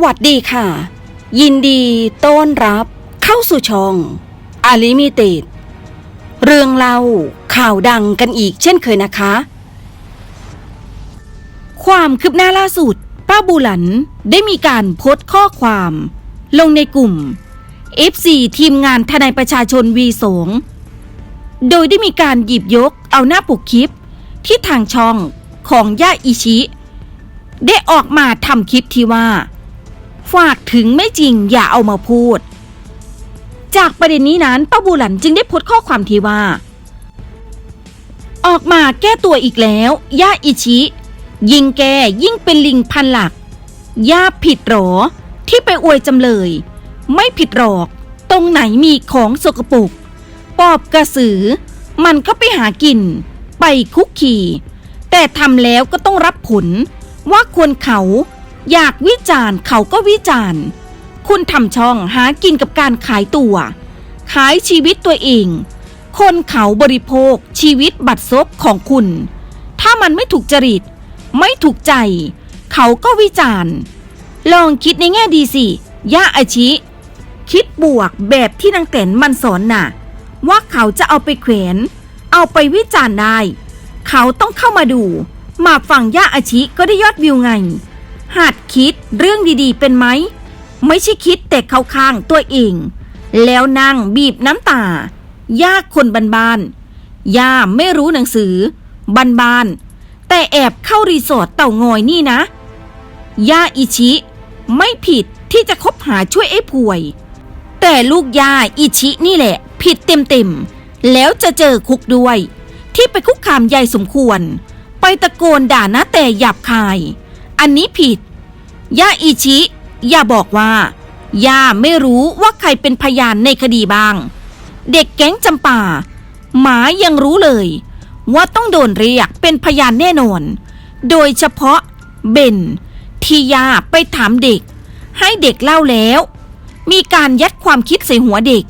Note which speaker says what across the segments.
Speaker 1: สวัสดีค่ะ ยินดีต้อนรับเข้าสู่ช่องอาลิมิเต็ดเรื่องเล่าข่าวดังกันอีกเช่นเคยนะคะ ความคืบหน้าล่าสุดป้าบูหลันได้มีการโพสต์ข้อความ ลงในกลุ่ม F4 ทีมงานทนายประชาชน V2 โดยได้มีการหยิบยกเอาหน้าปกคลิป ที่ทางช่องของย่าอิชิ ได้ออกมาทำคลิปที่ว่า ฝากถึงไม่จริงอย่าเอามาพูด จากประเด็นนี้นั้นป้าบูหลันจึงได้โพสต์ข้อความที่ว่า ออกมาแก้ตัวอีกแล้วย่าอิชิ ยิงแกยิ่งเป็นลิงพันหลักย่าผิดหรอ ที่ไปอวยจำเลย ไม่ผิดหรอก ตรงไหนมีของสกปรกปอบกระสือ มันก็ไปหากิน ไปคุกขี่ แต่ทำแล้วก็ต้องรับผลว่าควรเขา อยากวิจารณ์เขาก็วิจารณ์ คุณทำช่องหากินกับการขายตัว ขายชีวิตตัวเอง คนเขาบริโภคชีวิตบัตรซบของคุณ ถ้ามันไม่ถูกจริต ไม่ถูกใจ เขาก็วิจารณ์ ลองคิดในแง่ดีสิย่าอาชิ คิดบวกแบบที่นางแตนมันสอนน่ะ ว่าเขาจะเอาไปแขวนเอาไปวิจารณ์ได้ เขาต้องเข้ามาดู มาฟังย่าอาชิก็ได้ยอดวิวไง หัดคิดเรื่องดีๆ เป็นไหม ไม่ใช่คิดแต่เข้าข้างตัวเอง แล้วนั่งบีบน้ำตา ย่าคนบ้านๆย่าไม่รู้หนังสือ บ้านๆแต่แอบเข้ารีสอร์ทเต่างอยนี่นะ ย่าอิชิ ไม่ผิดที่จะคบหาช่วยไอ้ป่วย แต่ลูกย่าอิชินี่แหละ ผิดเต็มๆ แล้วจะเจอคุกด้วย ที่ไปคุกคามยายสมควร ไปตะโกนด่านะแต่หยาบคาย อันนี้ผิด ย่าอิชิ ย่าบอกว่า ย่าไม่รู้ว่าใครเป็นพยานในคดีบ้าง เด็กแก๊งจำป่า หมายังรู้เลย ว่าต้องโดนเรียกเป็นพยานแน่นอน โดยเฉพาะเบนที่ย่าไปถามเด็ก ให้เด็กเล่าแล้ว มีการยัดความคิดใส่หัวเด็ก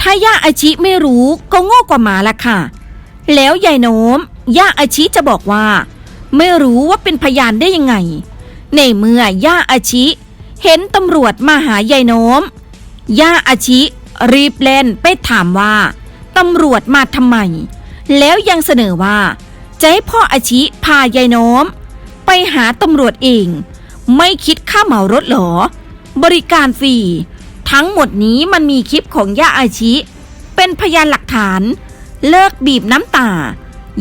Speaker 1: ถ้าย่าอาชิไม่รู้ก็โง่กว่าหมาละค่ะ แล้วยายโน้มย่าอาชิจะบอกว่า ไม่รู้ว่าเป็นพยานได้ยังไง ในเมื่อย่าอาชิ เห็นตำรวจมาหายายโน้ม ย่าอาชิรีบเล่นไปถามว่าตำรวจมาทำไม แล้วยังเสนอว่า จะให้พ่ออาชิพายายโน้ม ไปหาตำรวจเอง ไม่คิดค่าเหมารถหรอ บริการฟรี ทั้งหมดนี้มันมีคลิปของย่าอาชิ เป็นพยานหลักฐาน เลิกบีบน้ำตา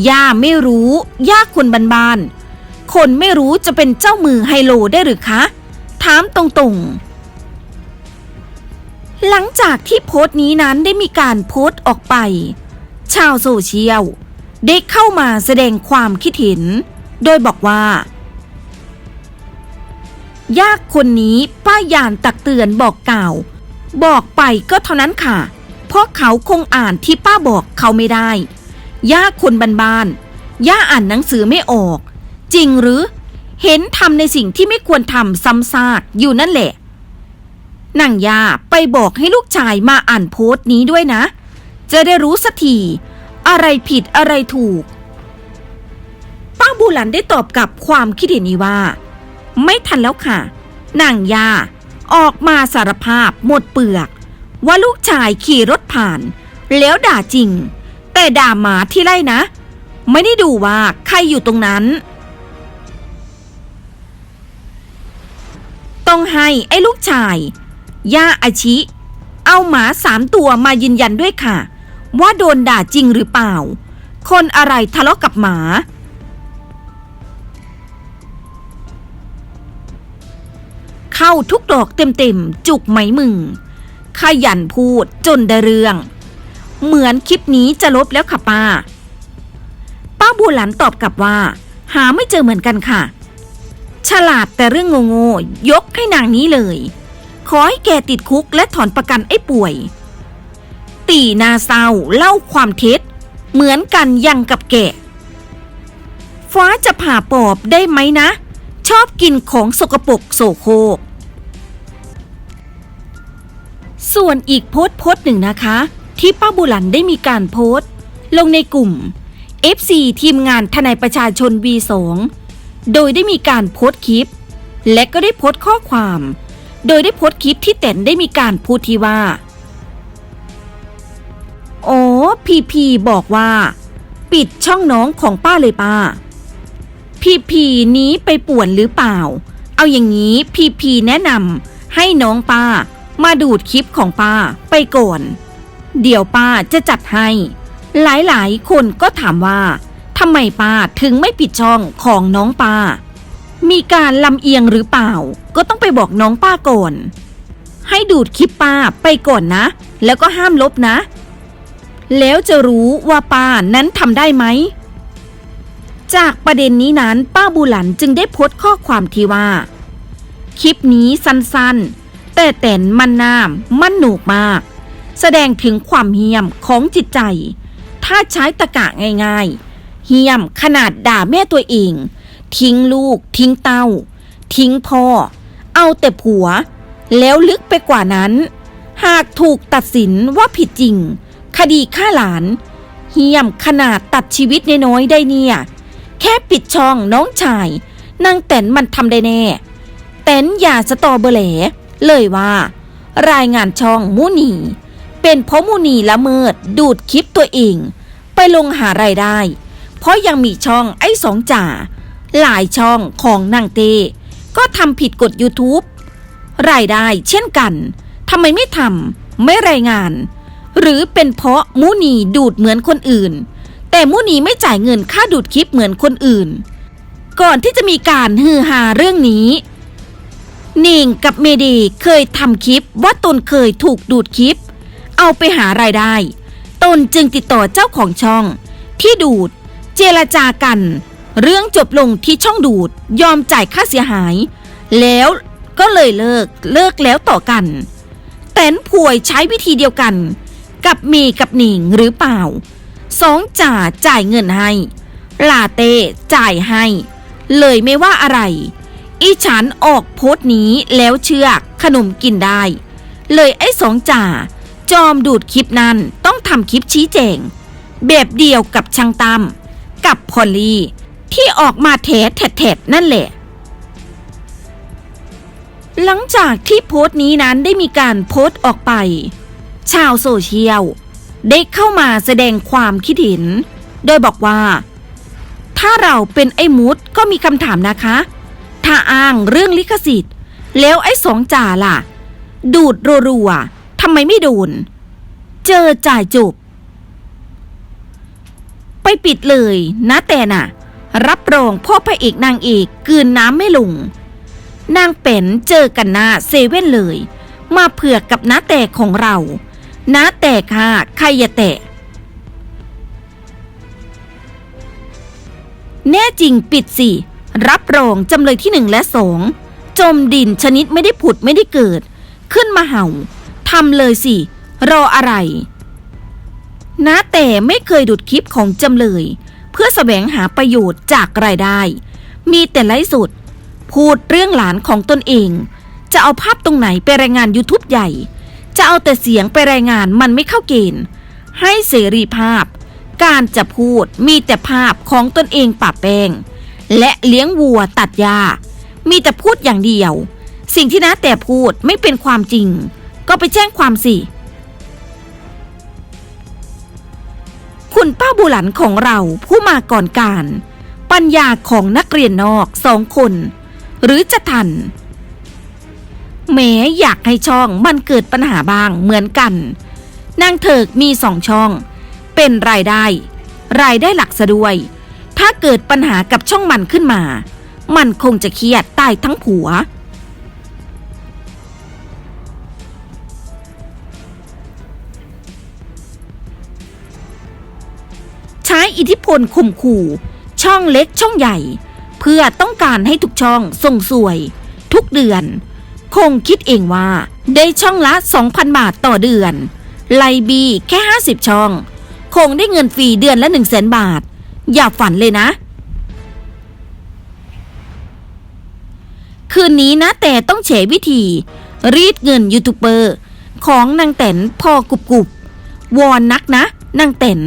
Speaker 1: ย่าไม่รู้ ย่าคนบานๆ คนไม่รู้จะเป็นเจ้ามือไฮโลได้หรือคะ ถามตรงๆ หลังจากที่โพสต์นี้นั้นได้มีการโพสต์ออกไป ชาวโซเชียลได้เข้ามาแสดงความคิดเห็น โดยบอกว่า ยากคนนี้ป้ายานตักเตือนบอกกล่าว บอกไปก็เท่านั้นค่ะ เพราะเขาคงอ่านที่ป้าบอกเขาไม่ได้ ยากคนบ้านๆย่าอ่านหนังสือไม่ออก จริงหรือ เห็นทำในสิ่งที่ไม่ควรทำซ้ำซากอยู่นั่นแหละนางยาไปบอกให้ลูกชายมาอ่านโพสต์นี้ด้วยนะ จะได้รู้สักทีอะไรผิดอะไรถูก ป้าบูหลันได้ตอบกับความคิดเห็นนี้ว่า ไม่ทันแล้วค่ะนางยาออกมาสารภาพหมดเปลือก ว่าลูกชายขี่รถผ่าน แล้วด่าจริง แต่ด่าหมาที่ไล่นะ ไม่ได้ดูว่าใครอยู่ตรงนั้น ต้องให้ไอ้ลูกชาย ย่าอาชิ เอาหมาสามตัวมายืนยันด้วยค่ะ ว่าโดนด่าจริงหรือเปล่า คนอะไรทะเลาะกับหมาเข้าทุกดอกเต็มๆ จุกไหมมึง ขยันพูดจนได้เรื่อง เหมือนคลิปนี้จะลบแล้วค่ะป้า ป้าบัวหลันตอบกลับว่า หาไม่เจอเหมือนกันค่ะ ฉลาดแต่เรื่องโง่ๆยกให้นางนี้เลย ขอให้แกติดคุกและถอนประกันไอ้ป่วย ตีนาเศร้าเล่าความเท็จ เหมือนกันยังกับแกะฟ้าจะผ่าปอบได้ไหมนะ ชอบกินของสกปรกโสโครกส่วนอีกโพสต์โพสต์หนึ่งนะคะ ที่ป้าบุหลันได้มีการโพสต์ ลงในกลุ่ม FC ทีมงานทนายประชาชน V2 โดยได้มีการโพสต์คลิป และก็ได้โพสต์ข้อความ โดยได้โพสต์คลิปที่แตนได้มีการพูดที่ว่า โอ้พีพีบอกว่า ปิดช่องน้องของป้าเลยป้า พีพีนี้ไปป่วนหรือเปล่า เอาอย่างนี้พีพีแนะนำให้น้องป้ามาดูดคลิปของป้าไปก่อน เดี๋ยวป้าจะจัดให้ หลายๆ คนก็ถามว่าทำไมป้าถึงไม่ปิดช่องของน้องป้า มีการลำเอียงหรือเปล่า ก็ต้องไปบอกน้องป้าก่อน ให้ดูดคลิปป้าไปก่อนนะ แล้วก็ห้ามลบนะ แล้วจะรู้ว่าป้านั้นทำได้ไหม จากประเด็นนี้นั้นป้าบูหลันจึงได้โพสต์ข้อความที่ว่า คลิปนี้สั้นๆ แต่แต่นมันนามมันหนุกมาก แสดงถึงความเฮี้ยมของจิตใจ ถ้าใช้ตะกะง่ายๆเฮี้ยมขนาดด่าแม่ตัวเอง ทิ้งลูก ทิ้งเต้า ทิ้งพ่อ เอาแต่ผัว แล้วลึกไปกว่านั้น หากถูกตัดสินว่าผิดจริง คดีฆ่าหลานเฮี้ยมขนาดตัดชีวิตน้อยๆได้เนี่ย แค่ปิดช่องน้องชายนางแตนมันทำได้แน่ แตนอย่าสตอเบอร์แหลเลยว่า รายงานช่องมูนี เป็นเพราะมูนีละเมิดดูดคลิปตัวเอง ไปลงหารายได้ เพราะยังมีช่องไอ้สองจ่า หลายช่องของนางเต ก็ทำผิดกฎ YouTube รายได้เช่นกันทำไมไม่ทำไม่รายงาน หรือเป็นเพราะมูนีดูดเหมือนคนอื่น แต่มูนีไม่จ่ายเงินค่าดูดคลิปเหมือนคนอื่น ก่อนที่จะมีการฮือฮาเรื่องนี้นิงกับเมดีเคยทำคลิปว่าตนเคยถูกดูดคลิป เอาไปหารายได้ ตนจึงติดต่อเจ้าของช่อง ที่ดูด เจรจากัน เรื่องจบลงที่ช่องดูดยอมจ่ายค่าเสียหาย แล้วก็เลยเลิกเลิกแล้วต่อกัน แตนป่วยใช้วิธีเดียวกัน กับมย์กับหนิงหรือเปล่าสองจ่าจ่ายเงินให้ ลาเต้จ่ายให้ เลยไม่ว่าอะไร อีฉันออกโพสต์นี้แล้วเชื่อขนมกินได้ เลยไอ้สองจ่า จอมดูดคลิปนั้นต้องทำคลิปชี้แจงแบบเดียวกับช่างตั้มกับพอลลี่ที่ออกมาแถแถดนั่นแหละ หลังจากที่โพสต์นี้นั้นได้มีการโพสต์ออกไป ชาวโซเชียลได้เข้ามาแสดงความคิดเห็น โดยบอกว่า ถ้าเราเป็นไอ้มุดก็มีคำถามนะคะ ถ้าอ้างเรื่องลิขสิทธิ์ แล้วไอ้สองจ่าล่ะ ดูดรัวๆ ทำไมไม่โดน เจอจ่ายจบ ไปปิดเลยนะแต่น่ะ รับรองพ่อพระเอกนางเอกกืนน้ำไม่ลง นางเป็นเจอกันหน้าเซเว่นเลย มาเผือกกับน้าแต่ของเราน้าแต่ค่ะใครอย่าแตะแน่จริงปิดสิ รับรองจำเลยที่หนึ่งและสองจมดินชนิดไม่ได้ผุดไม่ได้เกิด ขึ้นมาเห่า ทำเลยสิ รออะไรนะแต่ไม่เคยดูดคลิปของจำเลย เพื่อแสวงหาประโยชน์จากรายได้ มีแต่ไลฟ์สดพูดเรื่องหลานของตนเอง จะเอาภาพตรงไหนไปรายงาน YouTube ใหญ่ จะเอาแต่เสียงไปรายงานมันไม่เข้าเกณฑ์ ให้เสรีภาพ การจะพูดมีแต่ภาพของตนเองป่าแป้ง และเลี้ยงวัวตัดหญ้ามีแต่พูดอย่างเดียว สิ่งที่น้าแต่พูดไม่เป็นความจริง ก็ไปแจ้งความสิ คุณป้าบุหลันของเราผู้มาก่อนการ ปัญญาของนักเรียนนอกสองคน หรือจะทันแม้อยากให้ช่องมันเกิดปัญหาบ้างเหมือนกัน นางเถิกมีสองช่อง เป็นรายได้ รายได้หลักซะด้วย ถ้าเกิดปัญหากับช่องมันขึ้นมา มันคงจะเครียดตายทั้งผัว ใช้อิทธิพลข่มขู่ ช่องเล็กช่องใหญ่ เพื่อต้องการให้ทุกช่องส่งสวย ทุกเดือน คงคิดเองว่าได้ช่องละ 2,000 บาทต่อเดือน ไลบีแค่ 50 ช่อง คงได้เงินฟรีเดือนละ 1 0 0 0 0แบาท อย่าฝันเลยนะ คืนนี้นะแต่ต้องเฉวิธี รีดเงินยูทูบเบอร์ ของนางแตนพอกุบกุบวอนนักนะนางแตน